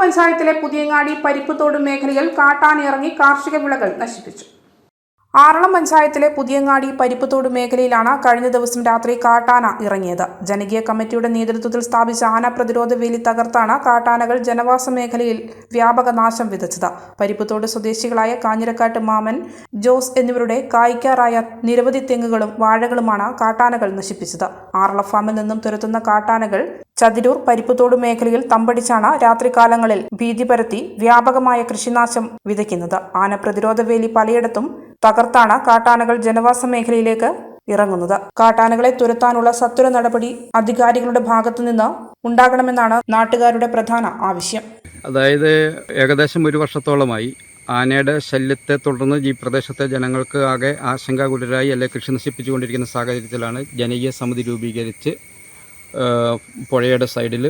പഞ്ചായത്തിലെ പുതിയങ്ങാടി പരിപ്പുതോട് മേഖലയിൽ കാട്ടാനിറങ്ങി കാർഷിക വിളകൾ നശിപ്പിച്ചു. ആറളം പഞ്ചായത്തിലെ പുതിയങ്ങാടി പരിപ്പുതോട് മേഖലയിലാണ് കഴിഞ്ഞ ദിവസം രാത്രി കാട്ടാന ഇറങ്ങിയത്. ജനകീയ കമ്മിറ്റിയുടെ നേതൃത്വത്തിൽ സ്ഥാപിച്ച ആന പ്രതിരോധ വേലി തകർത്താണ് കാട്ടാനകൾ ജനവാസ മേഖലയിൽ വ്യാപക നാശം വിതച്ചത്. പരിപ്പുതോട് സ്വദേശികളായ കാഞ്ഞിരക്കാട്ട് മാമൻ ജോസ് എന്നിവരുടെ കായ്ക്കാറായ നിരവധി തെങ്ങുകളും വാഴകളുമാണ് കാട്ടാനകൾ നശിപ്പിച്ചത്. ആറള ഫാമിൽ നിന്നും തുരത്തുന്ന കാട്ടാനകൾ ചതിരൂർ പരിപ്പുതോട് മേഖലയിൽ തമ്പടിച്ചാണ് രാത്രികാലങ്ങളിൽ ഭീതി പരത്തി വ്യാപകമായ കൃഷിനാശം വിതയ്ക്കുന്നത്. ആന പ്രതിരോധ വേലി പലയിടത്തും തകർത്താണ് കാട്ടാനകൾ ജനവാസ മേഖലയിലേക്ക് ഇറങ്ങുന്നത്. കാട്ടാനകളെ തുരത്താനുള്ള സത്വര നടപടി അധികാരികളുടെ ഭാഗത്തുനിന്ന് ഉണ്ടാകണമെന്നാണ് നാട്ടുകാരുടെ പ്രധാന ആവശ്യം. അതായത് ഏകദേശം ഒരു വർഷത്തോളമായി ആനയുടെ ശല്യത്തെ തുടർന്ന് ഈ പ്രദേശത്തെ ജനങ്ങൾക്ക് ആകെ ആശങ്കാകുലരായി അല്ലെ കൃഷി നശിപ്പിച്ചുകൊണ്ടിരിക്കുന്ന സാഹചര്യത്തിലാണ് ജനകീയ സമിതി രൂപീകരിച്ച് പുഴയുടെ സൈഡിൽ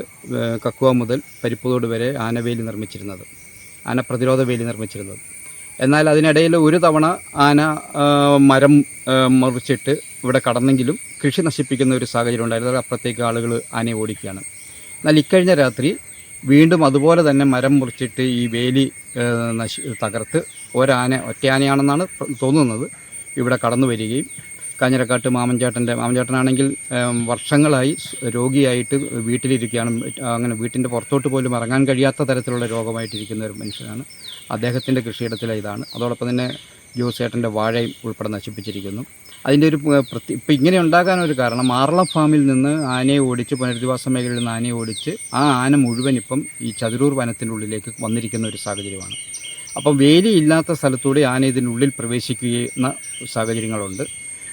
കക്കുവ മുതൽ പരിപ്പുതോട് വരെ ആനവേലി നിർമ്മിച്ചിരുന്നത്. ആന പ്രതിരോധ വേലി നിർമ്മിച്ചിരുന്നത്. എന്നാൽ അതിനിടയിൽ ഒരു തവണ ആന മരം മുറിച്ചിട്ട് ഇവിടെ കടന്നെങ്കിലും കൃഷി നശിപ്പിക്കുന്ന ഒരു സാഹചര്യം ഉണ്ടായിരുന്നു. അപ്പുറത്തേക്ക് ആളുകൾ ആനയെ ഓടിക്കുകയാണ്. എന്നാൽ ഇക്കഴിഞ്ഞ രാത്രി വീണ്ടും അതുപോലെ തന്നെ മരം മുറിച്ചിട്ട് ഈ വേലി നശി തകർത്ത് ഒരാന ഒറ്റയാനയാണെന്നാണ് തോന്നുന്നത്. ഇവിടെ കടന്നു വരികയും കാഞ്ഞിരക്കാട്ട് മാമൻചേട്ടന്റെ മാമൻചേട്ടനാണെങ്കിൽ വർഷങ്ങളായി രോഗിയായിട്ട് വീട്ടിലിരിക്കുകയാണ്. അങ്ങനെ വീട്ടിന്റെ പുറത്തോട്ട് പോലും ഇറങ്ങാൻ കഴിയാത്ത തരത്തിലുള്ള രോഗമായിട്ടിരിക്കുന്ന ഒരു മനുഷ്യനാണ്. അദ്ദേഹത്തിന്റെ കൃഷിയിടത്തിലെ ഇതാണ്. അതോടൊപ്പം തന്നെ ജോസേട്ടന്റെ വാഴയും ഉൾപ്പെടെ നശിപ്പിച്ചിരിക്കുന്നു. അതിന്റെ ഒരു പ്രത്യേക പ്രത്യ ഇപ്പം ഇങ്ങനെ ഉണ്ടാകാനൊരു കാരണം ആറളം ഫാമിൽ നിന്ന് ആനയെ ഓടിച്ച് പുനരധിവാസ മേഖലയിൽ നിന്ന് ആനയെ ഓടിച്ച് ആ ആന മുഴുവൻ ഇപ്പം ഈ ചതുരൂർ വനത്തിന്റെ ഉള്ളിലേക്ക് വന്നിരിക്കുന്ന ഒരു സാഹചര്യമാണ്. അപ്പം വേലി ഇല്ലാത്ത സ്ഥലത്തൂടെ ആന ഇതിനുള്ളിൽ പ്രവേശിക്കുന്ന സാഹചര്യങ്ങളുണ്ട്.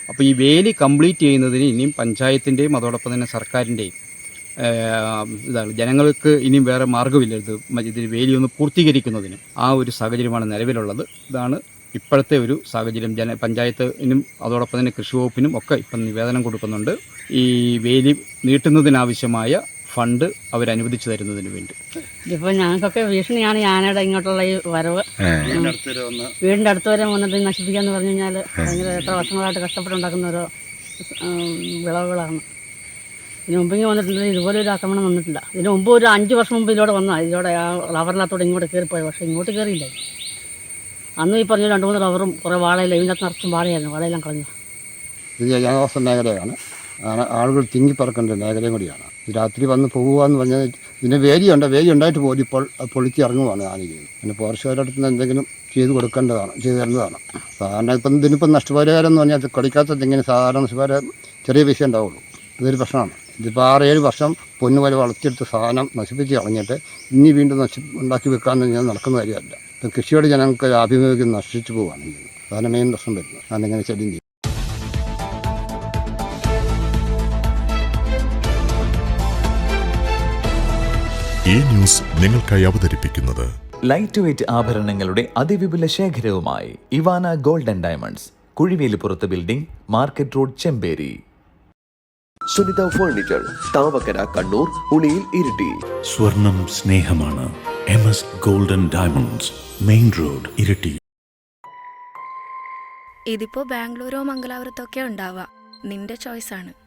അപ്പോൾ ഈ വേലി കംപ്ലീറ്റ് ചെയ്യുന്നതിന് ഇനിയും പഞ്ചായത്തിന്റെയും അതോടൊപ്പം തന്നെ സർക്കാരിന്റെയും ഇതാണ് ജനങ്ങൾക്ക് ഇനിയും വേറെ മാർഗമില്ല. ഇത് ഇതിന് വേലി ഒന്ന് പൂർത്തീകരിക്കുന്നതിന് ആ ഒരു സാഹചര്യമാണ് നിലവിലുള്ളത്. ഇതാണ് ഇപ്പോഴത്തെ ഒരു സാഹചര്യം. ജന പഞ്ചായത്തിനും അതോടൊപ്പം തന്നെ കൃഷി വകുപ്പിനും ഒക്കെ ഇപ്പം നിവേദനം കൊടുക്കുന്നുണ്ട്. ഈ വേലി നീട്ടുന്നതിനാവശ്യമായ ഫണ്ട് അവർ അനുവദിച്ചു തരുന്നതിന് വേണ്ടി. ഇതിപ്പോൾ ഞങ്ങൾക്കൊക്കെ ഭീഷണിയാണ് ഞാനിവിടെ ഇങ്ങോട്ടുള്ള ഈ വരവ്. വീടിന്റെ അടുത്ത് വരെ വന്നിട്ട് നശിപ്പിക്കാന്ന് പറഞ്ഞു കഴിഞ്ഞാൽ ഭയങ്കര എത്ര വർഷങ്ങളായിട്ട് കഷ്ടപ്പെട്ടുണ്ടാക്കുന്ന ഓരോ ഉം, വിളവുകളാണ്. ഇതിന് മുമ്പ് ഇങ്ങനെ വന്നിട്ടുണ്ട്. ഇതുപോലെ ഒരു ആക്രമണം വന്നിട്ടില്ല. ഇതിന് മുമ്പ് ഒരു അഞ്ച് വർഷം മുമ്പ് ഇതിലൂടെ വന്നാൽ ഇതിലൂടെ ആ റബ്ബറിനകത്തോടെ ഇങ്ങോട്ട് കയറിപ്പോയി. പക്ഷേ ഇങ്ങോട്ട് കയറിയില്ല. അന്ന് ഈ പറഞ്ഞ രണ്ട് മൂന്ന് റബ്ബറും കുറേ വാഴയില്ല ഇതിനകത്ത് നിറച്ചും വാഴയായിരുന്നു. വാഴയെല്ലാം കളഞ്ഞു. ഇത് ജനവാസ മേഖലയാണ്. ആളുകൾ തിങ്ങിപ്പറക്കേണ്ട മേഖലയും കൂടിയാണ്. രാത്രി വന്ന് പോകുക എന്ന് പറഞ്ഞാൽ ഇതിന് വേലിയുണ്ട് വേലി ഉണ്ടായിട്ട് പോലും ഇപ്പോൾ പൊളിച്ച് ഇറങ്ങുവാണ് ആന പിന്നെ പോർച്ചുകാരുടെ അടുത്ത് നിന്ന് എന്തെങ്കിലും ചെയ്ത് കൊടുക്കേണ്ടതാണ് ചെയ്തു തരേണ്ടതാണ് സാധാരണ ഇപ്പം ഇതിനിപ്പം നഷ്ടപരിഹാരം എന്ന് പറഞ്ഞാൽ കളിക്കാത്ത ഇങ്ങനെ സാധാരണ നഷ്ടപരിഹാരം ചെറിയ പൈസ ഉണ്ടാവുള്ളൂ. ഇതൊരു പ്രശ്നമാണ്. ഇതിപ്പോൾ ആറേഴ് വർഷം പൊന്നു പോലെ വളർത്തിയെടുത്ത സാധനം നശിപ്പിച്ച് കളഞ്ഞിട്ട് ഇനി വീണ്ടും നശി ഉണ്ടാക്കി വെക്കാമെന്ന് ഞാൻ നടക്കുന്ന കാര്യമല്ല. ഇപ്പം കൃഷിയോട് ജനങ്ങൾക്ക് ആഭിമുഖ്യം നശിച്ചു പോവുകയാണ് അതാണ് മെയിൻ പ്രശ്നം വരുന്നത്. അതിങ്ങനെ ശല്യം ചെയ്യും. ഈ ന്യൂസ് നിങ്ങൾക്കായി അവതരിപ്പിക്കുന്നത്. ലൈറ്റ് വെയ്റ്റ് ആഭരണങ്ങളുടെ അതിവിപുല ശേഖരവുമായി Ivana golden diamonds കുഴിവേലിപ്പുറത്ത് building market road Chemperi. Sunitha furniture Thavakkara Kannur Uliyil Iritty. സ്വർണം സ്നേഹമാണ്. M S golden diamonds main road Iritty. ഇതിപ്പോ ബാംഗ്ലൂരോ മംഗലാപുരത്തൊക്കെ ഉണ്ടാവാം. നിന്റെ ചോയ്സ് ആണ്.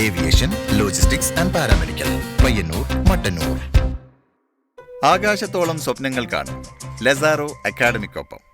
Aviation logistics and paramedical. Payyanur Mattannur. ആകാശത്തോളം സ്വപ്നങ്ങൾ കാണും. ലസാറോ അക്കാഡമിക്കൊപ്പം